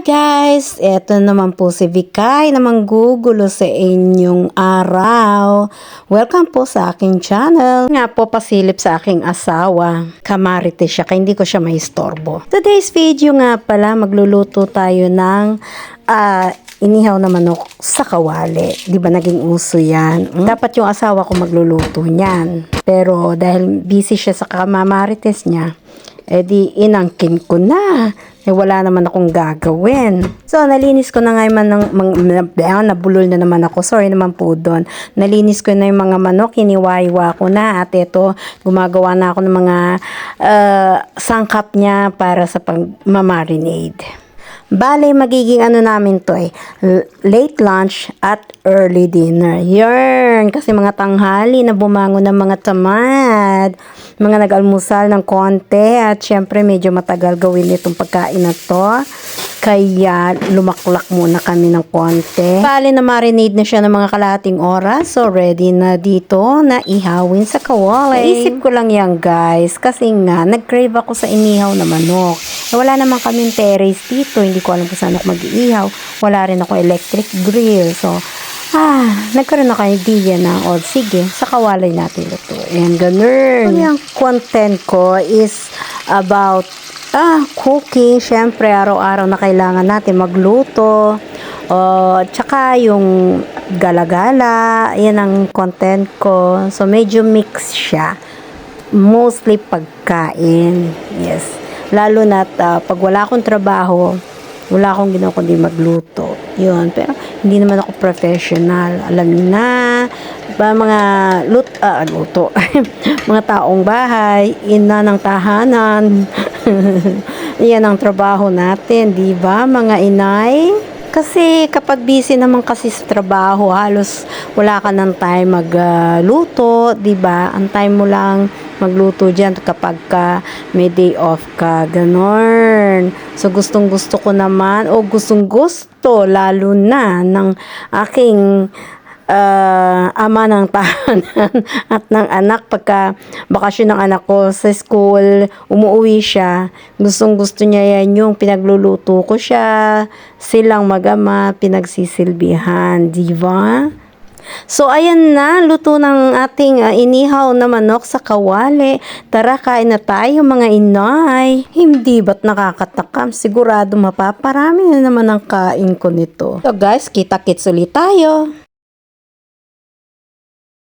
Hi guys! Ito naman po si Vikay na manggugulo sa inyong araw. Welcome po sa aking channel. Nga po pasilip sa aking asawa. Kamarite siya kaya hindi ko siya may istorbo. Today's video nga pala magluluto tayo ng ah, inihaw na manok sa kawali. Di ba naging uso yan? Hmm? Dapat yung asawa ko magluluto niyan. Pero dahil busy siya sa kamamarites niya, eh di inangkin ko na. Eh wala naman akong gagawin. So nalinis ko na nga yung manang, mang, mang, nabulol na naman ako. Sorry naman po doon. Nalinis ko na yung mga manok, hiniwaiwa ko na. At ito, gumagawa na ako ng mga uh, sangkap niya para sa pag-marinade. Bale, magiging ano namin to eh, late lunch at early dinner. Yarn! Kasi mga tanghali na bumangon ng mga tamad, mga nag-almusal ng konti at syempre medyo matagal gawin itong pagkain na to. Kaya lumaklak muna kami ng konti. Bale na marinade na siya ng mga kalahating oras. So ready na dito na ihawin sa kawali. Naisip ko lang yan guys. Kasi nga, nag-crave ako sa inihaw na manok. Eh, wala naman kaming terrace dito. Hindi ko alam kung saan ako mag-iihaw. Wala rin ako electric grill. So, ah, nagkaroon ako idea na, o sige, sa kawalay natin ito. And ganun. Yung content ko is about Ah, cooking. Siyempre, araw-araw na kailangan natin magluto. O, tsaka yung gala-gala. Yan ang content ko. So, medyo mix siya. Mostly pagkain. Yes. Lalo na pag wala akong trabaho, wala akong ginawa kundi magluto. Yun. Pero, hindi naman ako professional. Alam niyo na, ba mga lut, ah, luto. mga taong bahay, ina ng tahanan. Yan ang trabaho natin, di ba mga inay? Kasi kapag busy naman kasi sa trabaho, halos wala ka ng time magluto, uh, 'di ba? Ang time mo lang magluto diyan kapag ka may day off ka, ganon. So gustong gusto ko naman o gustong gusto lalo na ng aking uh, ama ng tahanan at ng anak pagka bakasyon ng anak ko sa school, umuwi siya. Gustong gusto niya yan yung pinagluluto ko siya. Silang magama, pinagsisilbihan. Di ba? So, ayan na, luto ng ating uh, inihaw na manok sa kawali. Tara, kain na tayo mga inay. Hindi ba't nakakatakam? Sigurado mapaparami na naman ang kain ko nito. So guys, kita-kits ulit tayo.